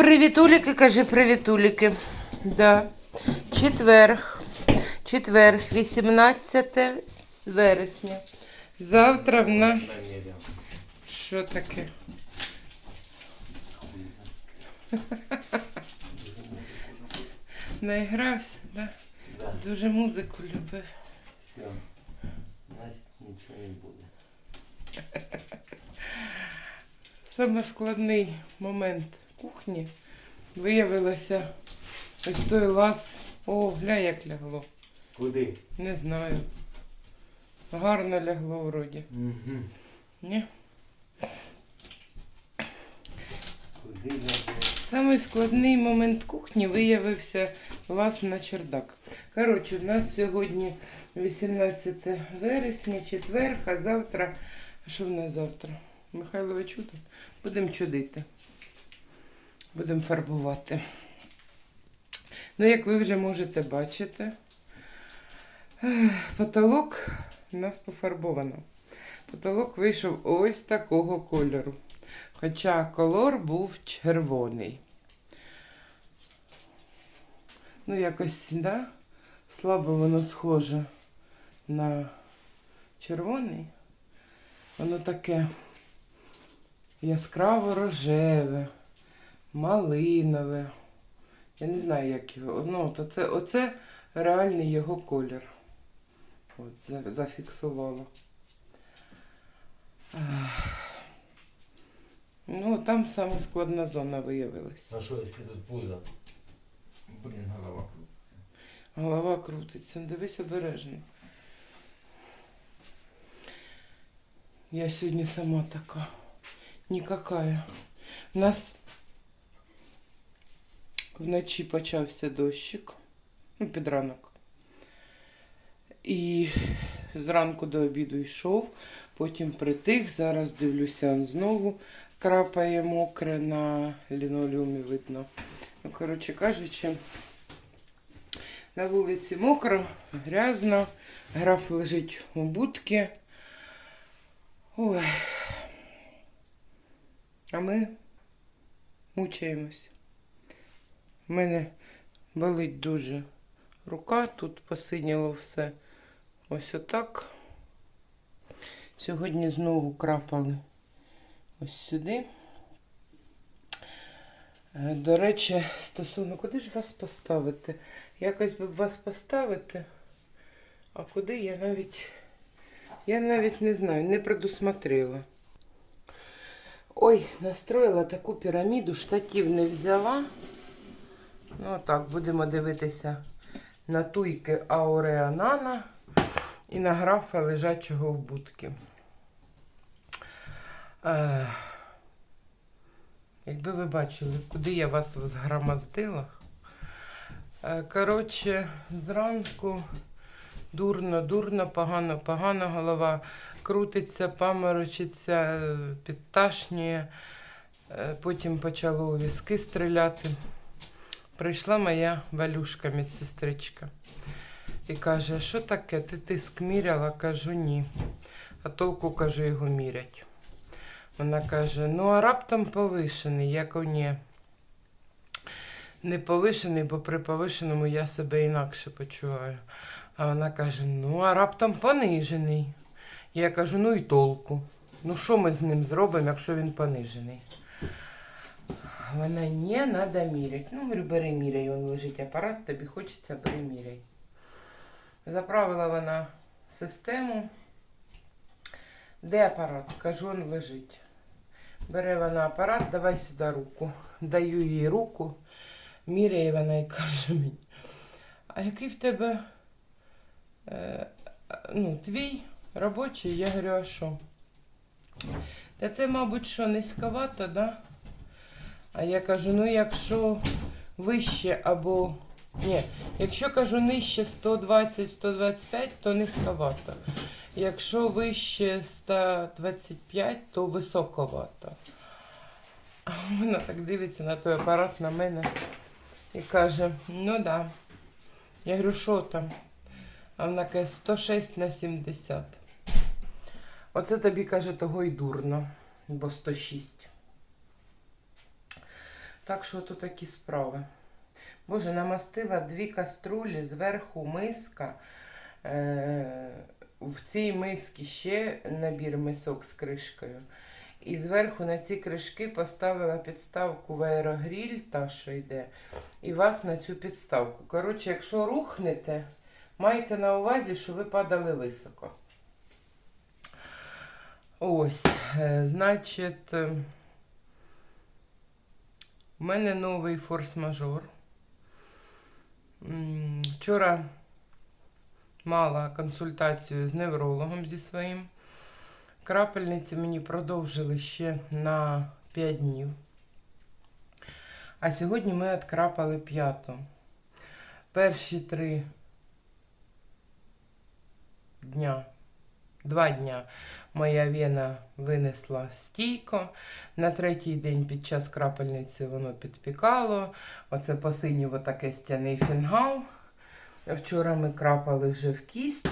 Привітуліки, кажи привітуліки. Да. Четверг. Четверг, 18 вересня. Завтра в нас. Що таке? Наігрався, да? Дуже музику любив. Все. У нас нічого не буде. Саме складний момент кухні виявилося ось той лаз. О, гля, як лягло. Куди? Не знаю. Гарно лягло вроді. Угу. Ні? Куди буду? Самий складний момент кухні виявився лаз на чердак. Коротше, в нас сьогодні 18 вересня, четверг, а завтра. А що в нас завтра? Михайлове чудо? Будемо чудити. Будемо фарбувати. Ну, як ви вже можете бачити, потолок у нас пофарбовано. Потолок вийшов ось такого кольору. Хоча колор був червоний. Ну, якось, да? Слабо воно схоже на червоний. Воно таке яскраво рожеве, малинове. Я не знаю, як його. Ну, то це, оце реальний його колір. От, зафіксувала. Ну, там саме складна зона виявилася. А що, якщо тут пузо? Блін, голова крутиться. Голова крутиться. Дивись обережно. Я сьогодні сама така. Нікакая. У нас вночі почався дощик. Ну, під ранок. І зранку до обіду йшов, потім притих. Зараз дивлюся, знову крапає мокре на лінолеумі видно. Ну, коротше кажучи, на вулиці мокро, грязно, граф лежить у будці. Ой. А ми мучаємось. У мене болить дуже рука, тут посиніло все. Ось отак. Сьогодні знову крапали ось сюди. Е, До речі, стосовно, куди ж вас поставити? Якось би вас поставити, а куди я навіть. Я навіть не знаю, не предусмотрела. Ой, настроїла таку піраміду, штатів не взяла. Ну так, будемо дивитися на туйки Ауреанана і на графа лежачого в будки. Е, якби ви бачили, куди я вас згромоздила. Е, Коротше, зранку дурно, дурно, погано, погано голова крутиться, паморочиться, е, підташнює. Е, Потім почало у візки стріляти. Прийшла моя валюшка, медсестричка, і каже, що таке, ти тиск міряла? Кажу, ні. А толку, кажу, його мірять. Вона каже, ну а раптом повишений, я кажу, ні. Не повишений, бо при повишеному я себе інакше почуваю. А вона каже: ну, а раптом понижений. Я кажу, ну і толку. Ну, що ми з ним зробимо, якщо він понижений? Вона не треба міряти. Ну, говорю, бери міряй, він лежить апарат, тобі хочеться, бери міряй. Заправила вона систему. Де апарат? Кажу, він лежить. Бере вона апарат, давай сюди руку. Даю їй руку, міряє вона і каже мені, а який в тебе е, ну, твій робочий? Я говорю, а що? Та це, мабуть, що низьковато, да? А я кажу, ну якщо вище або. Ні, якщо кажу нижче 120-125, то низьковато. Якщо вище 125, то високовато. А вона так дивиться на той апарат на мене і каже: ну да. Я говорю, що там? А вона каже 106 на 70. Оце тобі каже того й дурно, бо 106. Так що то такі справи. Боже, намастила дві каструлі, зверху миска. Е- в цій мисці ще набір мисок з кришкою. І зверху на ці кришки поставила підставку в аерогріль, та що йде, і вас на цю підставку. Коротше, якщо рухнете, майте на увазі, що ви падали високо. Ось, е, значить, в мене новий форс-мажор. Вчора мала консультацію з неврологом зі своїм. Крапельниці мені продовжили ще на 5 днів. А сьогодні ми відкрапали п'яту. Перші три дня, два дня моя вена винесла стійко. На третій день під час крапельниці воно підпікало. Оце посинів отаке стяний фінгал. Вчора ми крапали вже в кість.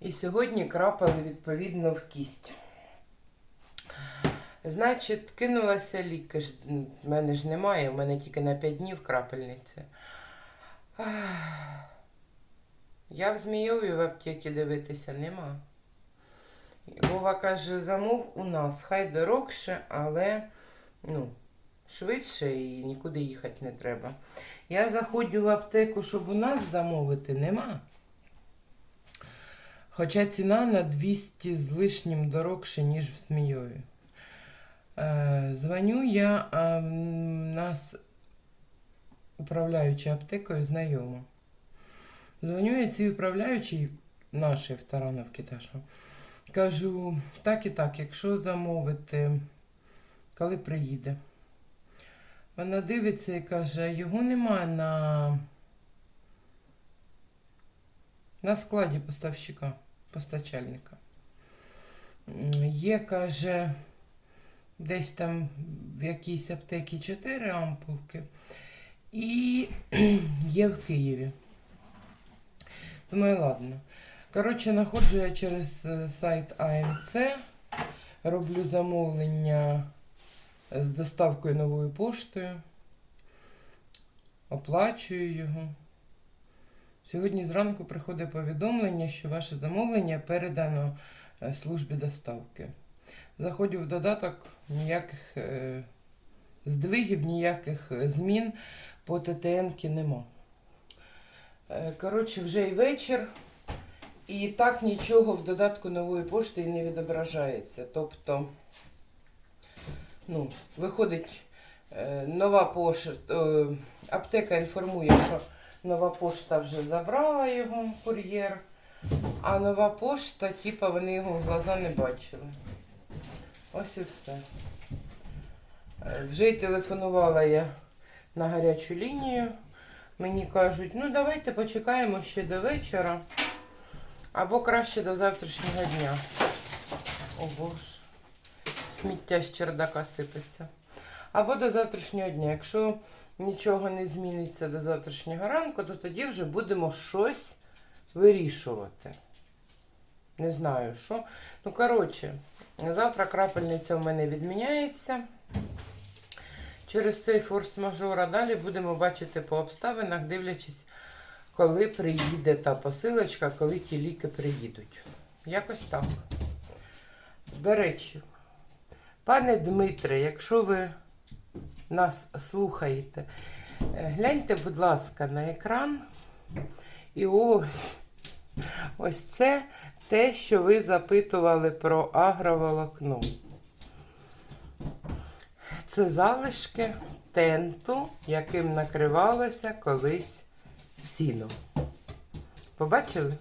І сьогодні крапали відповідно в кість. Значить, кинулася ліки. В мене ж немає, в мене тільки на 5 днів крапельниці. Я в Змійові в аптеці дивитися нема. Вова каже, замов у нас, хай дорогше, але ну, швидше і нікуди їхати не треба. Я заходжу в аптеку, щоб у нас замовити, нема. Хоча ціна на 200 з лишнім дорогше, ніж в Змійові. Е, дзвоню я, а в нас управляюча аптекою знайома. Дзвоню я цій управляючій нашій в Тарановці та що. Кажу, так і так, якщо замовити, коли приїде. Вона дивиться і каже, його нема на, на складі поставщика, постачальника. Є, каже, десь там в якійсь аптеці 4 ампулки. І є в Києві. Думаю, ладно. Коротше, знаходжу я через е, сайт АНЦ, роблю замовлення з доставкою новою поштою, оплачую його. Сьогодні зранку приходить повідомлення, що ваше замовлення передано е, службі доставки. Заходжу в додаток, ніяких е, здвигів, ніяких е, змін по ТТН нема. Е, Коротше, вже і вечір. І так нічого в додатку нової пошти не відображається. Тобто, ну, виходить е, нова пошта, е, аптека інформує, що нова пошта вже забрала його кур'єр, а нова пошта, типа, вони його в глаза не бачили. Ось і все. Е, Вже й телефонувала я на гарячу лінію. Мені кажуть, ну давайте почекаємо ще до вечора. Або краще до завтрашнього дня. О боже. Сміття з чердака сипеться. Або до завтрашнього дня. Якщо нічого не зміниться до завтрашнього ранку, то тоді вже будемо щось вирішувати. Не знаю що. Ну, коротше, завтра крапельниця в мене відміняється. Через цей форс-мажор, а далі будемо бачити по обставинах, дивлячись, коли приїде та посилочка, коли ті ліки приїдуть. Якось так. До речі, пане Дмитре, якщо ви нас слухаєте, е, гляньте, будь ласка, на екран. І ось ось це те, що ви запитували про агроволокно. Це залишки тенту, яким накривалося колись сіно. Побачили?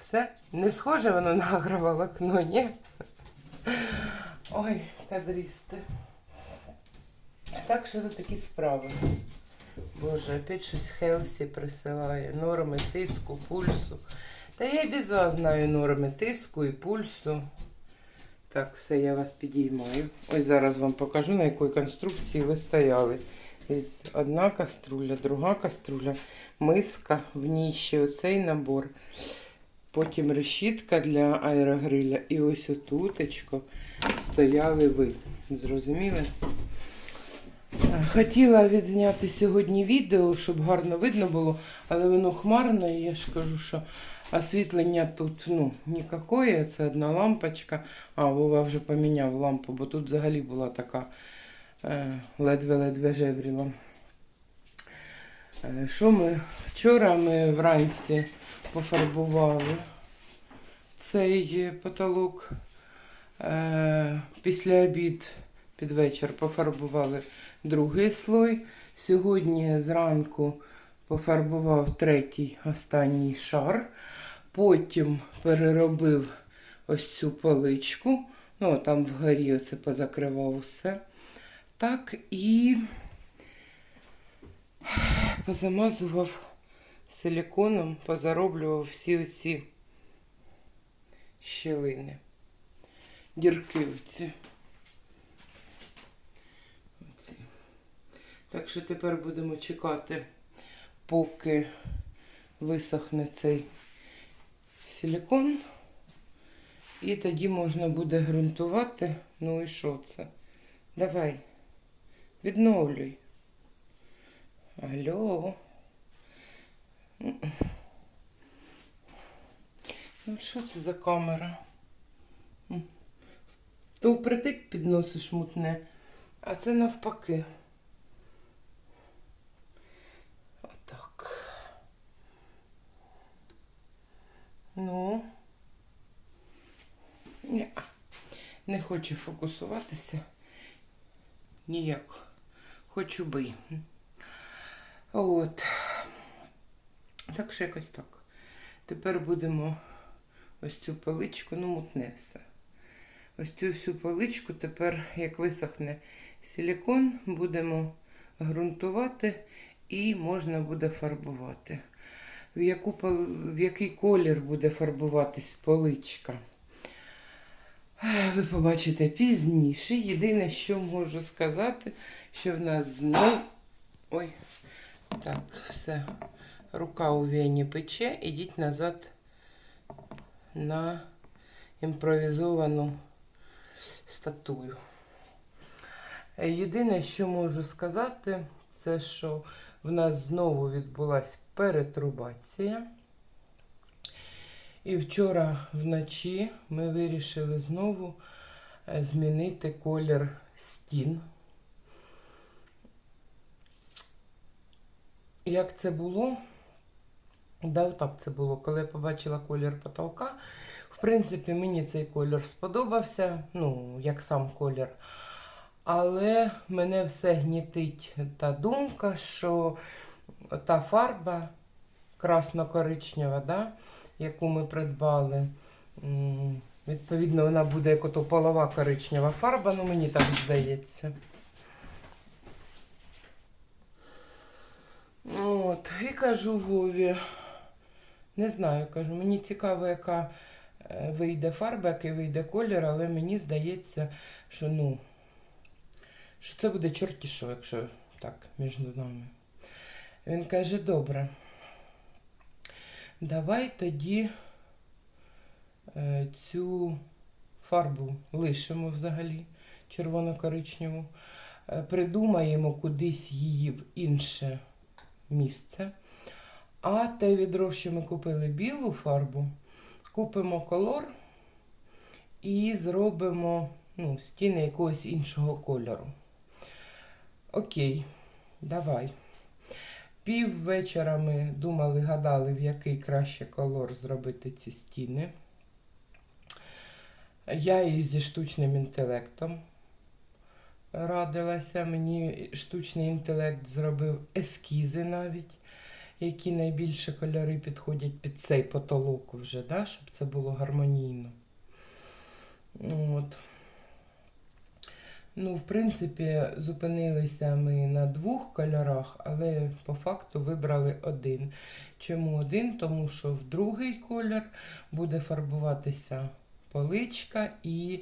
Все? Не схоже воно на агроволокно, ні? Ой, кадрісти. Так що тут такі справи. Боже, опять щось Хелсі присилає. Норми тиску, пульсу. Та я і без вас знаю норми тиску і пульсу. Так, все, я вас підіймаю. Ось зараз вам покажу, на якій конструкції ви стояли. Дивіться, Одна каструля, друга каструля, миска, в ній ще оцей набор. Потім решітка для аерогриля. І ось отутечко стояли ви. Зрозуміли? Хотіла відзняти сьогодні відео, щоб гарно видно було, але воно хмарне, і я ж кажу, що освітлення тут ну, ніякої, це одна лампочка. А, Вова вже поміняв лампу, бо тут взагалі була така ледве-ледве жевріла. Е, Що ми? Вчора ми вранці пофарбували цей е, потолок. Е, Після обід під вечір пофарбували другий слой. Сьогодні зранку пофарбував третій останній шар. Потім переробив ось цю поличку. Ну, там вгорі оце позакривав усе. Так, і позамазував силіконом, позароблював всі оці щілини, дірки оці. Оці. Так що тепер будемо чекати, поки висохне цей силікон. І тоді можна буде ґрунтувати. Ну і що це? Давай, відновлюй. Алло. Ну, що це за камера? То впритик підносиш мутне, а це навпаки. Отак. Ну. Ні. Не хочу фокусуватися. Ніяк. Хочу би. От. Так що якось так. Тепер будемо ось цю паличку, ну, мутне все. Ось цю всю паличку тепер, як висохне силікон, будемо ґрунтувати і можна буде фарбувати. В, яку, в який колір буде фарбуватись поличка? Ви побачите пізніше. Єдине, що можу сказати, що в нас знов. Ой, так, все. Рука у вені пече, ідіть назад на імпровізовану статую. Єдине, що можу сказати, це що в нас знову відбулася перетрубація. І вчора вночі ми вирішили знову е, змінити колір стін. Як це було? Да, отак це було, коли я побачила колір потолка. В принципі, мені цей колір сподобався, ну, як сам колір. Але мене все гнітить та думка, що та фарба красно-коричнева, да, яку ми придбали, відповідно, вона буде як ото полова коричнева фарба, ну мені так здається. От, і кажу Вові, не знаю, кажу, мені цікаво, яка е, вийде фарба, який вийде колір, але мені здається, що ну, що це буде чорті що, якщо так, між нами. Він каже, добре. Давай тоді е, цю фарбу лишимо взагалі червоно-коричневу, е, придумаємо кудись її в інше місце. А те відро, що ми купили білу фарбу, купимо колор і зробимо ну, стіни якогось іншого кольору. Окей, давай. Пів вечора ми думали, гадали, в який краще колор зробити ці стіни. Я і зі штучним інтелектом радилася. Мені штучний інтелект зробив ескізи навіть, які найбільше кольори підходять під цей потолок вже, да, щоб це було гармонійно. От. Ну, в принципі, зупинилися ми на двох кольорах, але по факту вибрали один. Чому один? Тому що в другий колір буде фарбуватися поличка і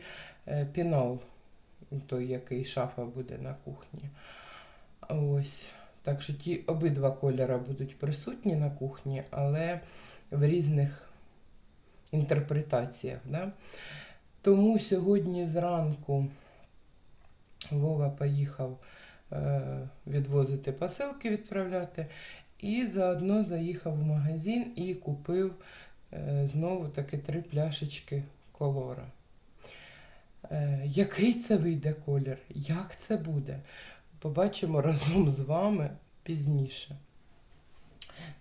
е, пінал, той, який шафа буде на кухні. Ось. Так що ті обидва кольори будуть присутні на кухні, але в різних інтерпретаціях. Да? Тому сьогодні зранку Вова поїхав е, відвозити посилки, відправляти. І заодно заїхав в магазин і купив е, знову таки три пляшечки колора. Е, який це вийде колір? Як це буде? Побачимо разом з вами пізніше.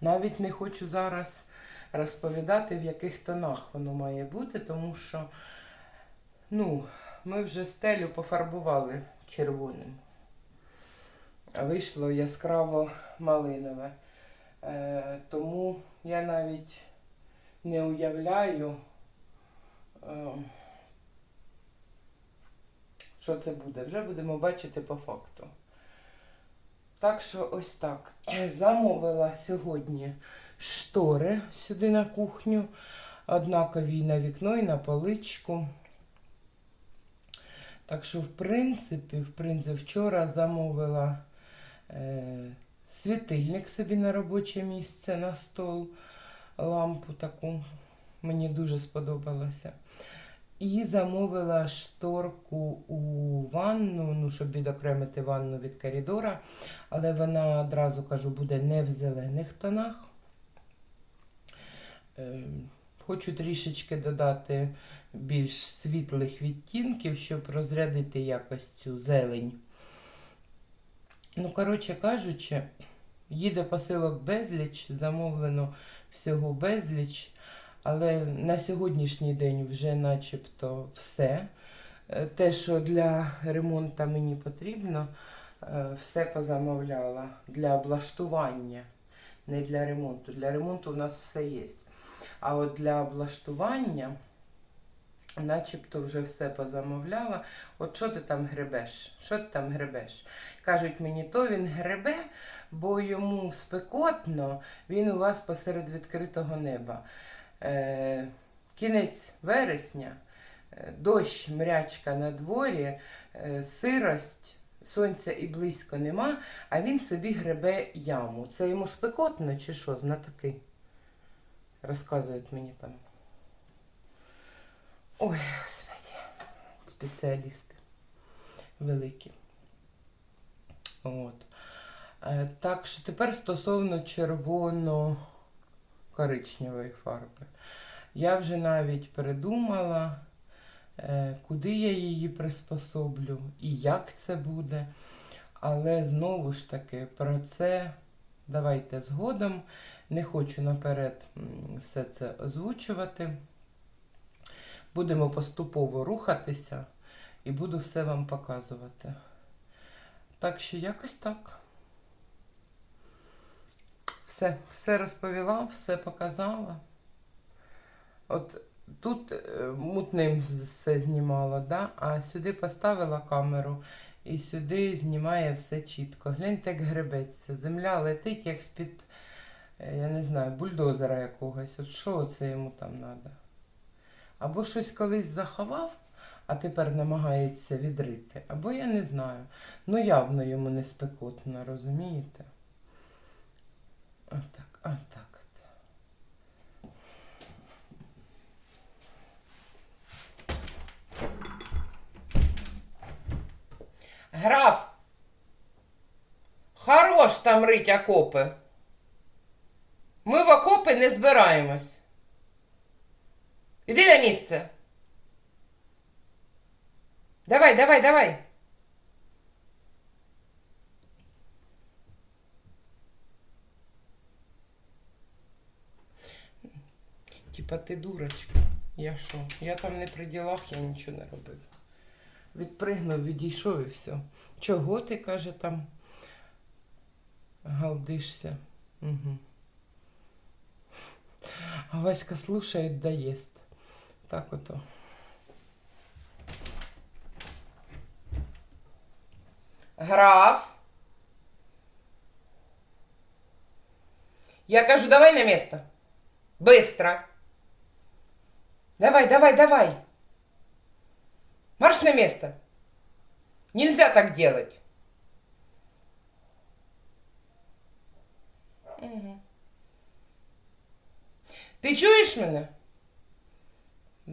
Навіть не хочу зараз розповідати, в яких тонах воно має бути, тому що ну, ми вже стелю пофарбували червоним. Вийшло яскраво малинове. Е, тому я навіть не уявляю, е, що це буде. Вже будемо бачити по факту. Так що ось так. Замовила сьогодні штори сюди на кухню, однакові на вікно і на поличку. Так що, в принципі, в принципі, вчора замовила е, світильник собі на робоче місце на стол, лампу таку. Мені дуже сподобалося. І замовила шторку у ванну, ну, щоб відокремити ванну від коридора. Але вона одразу кажу, буде не в зелених тонах. Ем, Хочу трішечки додати більш світлих відтінків, щоб розрядити якось цю зелень. Ну, коротше кажучи, їде посилок безліч, замовлено всього безліч, але на сьогоднішній день вже начебто все. Е, Те, що для ремонту мені потрібно, е, все позамовляла для облаштування, не для ремонту. Для ремонту у нас все є. А от для облаштування, начебто вже все позамовляла. От що ти там гребеш? Що ти там гребеш? Кажуть мені, то він гребе, бо йому спекотно, він у вас посеред відкритого неба. Е, кінець вересня, е, дощ, мрячка на дворі, е, сирость, сонця і близько нема, а він собі гребе яму. Це йому спекотно чи що, знатоки? Розказують мені там. Ой, господи, спеціалісти великі. От. Е, Так що тепер стосовно червоно-коричневої фарби. Я вже навіть придумала, е, куди я її приспособлю і як це буде. Але знову ж таки про це давайте згодом. Не хочу наперед все це озвучувати. Будемо поступово рухатися і буду все вам показувати. Так що якось так. Все, все розповіла, все показала. От тут е, мутним все знімала, да? а сюди поставила камеру і сюди знімає все чітко. Гляньте, як гребеться. Земля летить, як з-під, е, я не знаю, бульдозера якогось. От що це йому там треба? Або щось колись заховав, а тепер намагається відрити. Або я не знаю. Ну явно йому не спекотно, розумієте? Отак, отак от. Граф! Хорош там рить окопи. Ми в окопи не збираємось. Іди на місце. Давай, давай, давай. Типа ти дурочка. Я що? Я там не при ділах, я нічого не робив. Відпригнув, відійшов і все. Чого ти, каже, там галдишся? Угу. А Васька слушает да ест. Так ото. Граф. Я кажу, давай на место. Быстро. Давай, давай, давай. Марш на место. Нельзя так делать. Угу. Ти чуєш мене?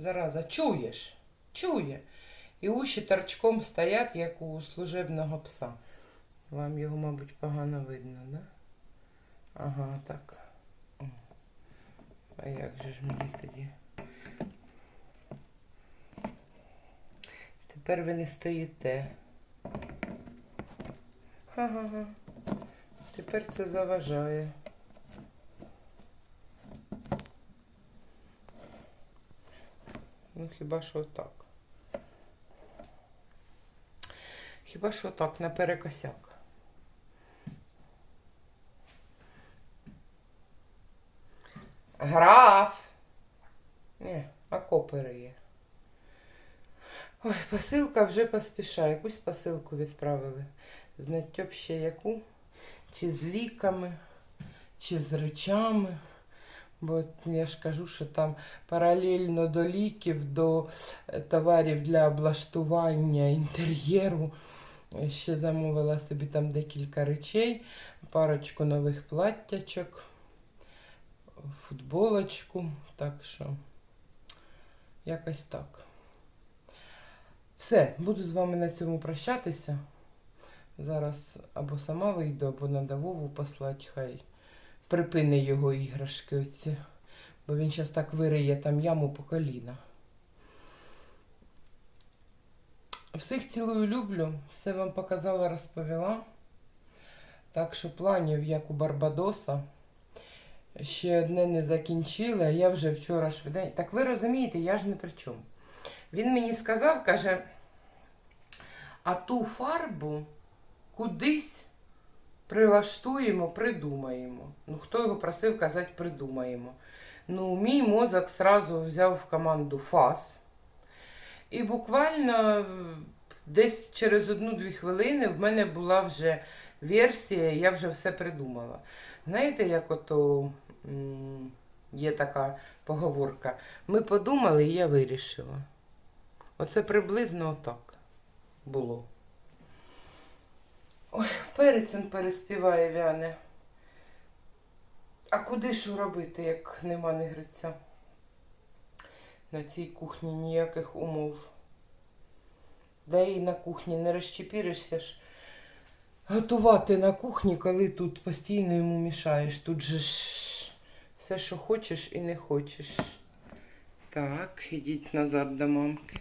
Зараза, чуєш? Чує. І уші торчком стоять, як у служебного пса. Вам його, мабуть, погано видно, да? Ага, так. А як же ж мені тоді? Тепер ви не стоїте. Ха-ха-ха. Тепер це заважає. Ну, хіба що так. Хіба що так, наперекосяк. Граф. Ні, а копери є. Ой, посилка вже поспішає. Якусь посилку відправили. Знать б ще яку. Чи з ліками, чи з речами. Бо я ж кажу, що там паралельно до ліків, до е, товарів для облаштування інтер'єру. е, Ще замовила собі там декілька речей, парочку нових платтячок, футболочку. Так що якось так. Все, буду з вами на цьому прощатися. Зараз або сама вийду, або на Вову послати, хай припини його іграшки оці. Бо він зараз так вириє там яму по коліна. Всіх цілую люблю, все вам показала, розповіла. Так що планів, як у Барбадоса. Ще одне не закінчила, я вже вчора швиденько. Так ви розумієте, я ж не при чому. Він мені сказав, каже, а ту фарбу кудись прилаштуємо, придумаємо. Ну, хто його просив казати придумаємо. Ну, мій мозок сразу взяв в команду ФАС. І буквально е, десь через одну-дві хвилини в мене була вже версія, я вже все придумала. Знаєте, як ото є така поговорка. Ми подумали, і я вирішила. Оце приблизно отак було. Ой, перець він переспіває вяне. А куди що робити, як нема не гриця? На цій кухні ніяких умов. Да і на кухні не розчепіришся ж. Готувати на кухні, коли тут постійно йому мішаєш. Тут же ж все, що хочеш і не хочеш. Так, ідіть назад до мамки.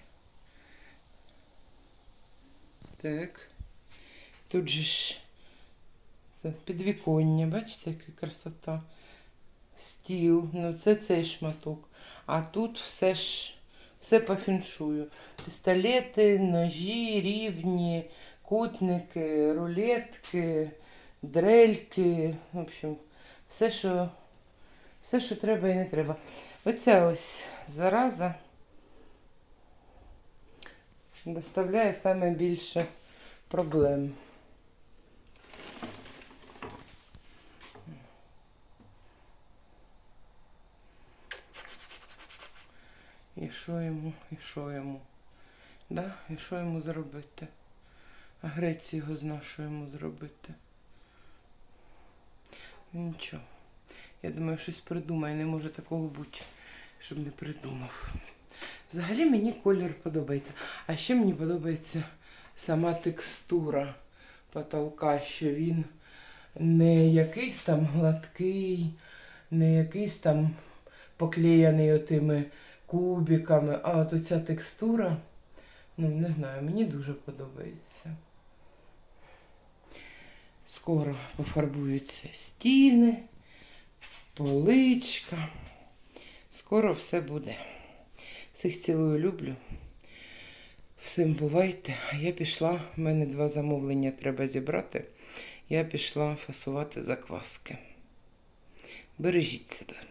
Так. Тут же ж це підвіконня, бачите, яка красота. Стіл, ну це цей шматок. А тут все ж все по фіншую. Пістолети, ножі, рівні, кутники, рулетки, дрельки. В общем, все, що, все, що треба і не треба. Оця ось зараза доставляє саме більше проблем. І що йому, і що йому? Да? І що йому зробити? А грець його зна, що йому зробити. Нічого. Я думаю, щось придумає. Не може такого бути, щоб не придумав. Взагалі мені колір подобається. А ще мені подобається сама текстура потолка, що він не якийсь там гладкий, не якийсь там поклеєний отими кубиками, а от оця текстура, ну не знаю, мені дуже подобається. Скоро пофарбуються стіни, поличка. Скоро все буде. Всіх цілую, люблю. Всім бувайте. Я пішла, в мене два замовлення треба зібрати. Я пішла фасувати закваски. Бережіть себе.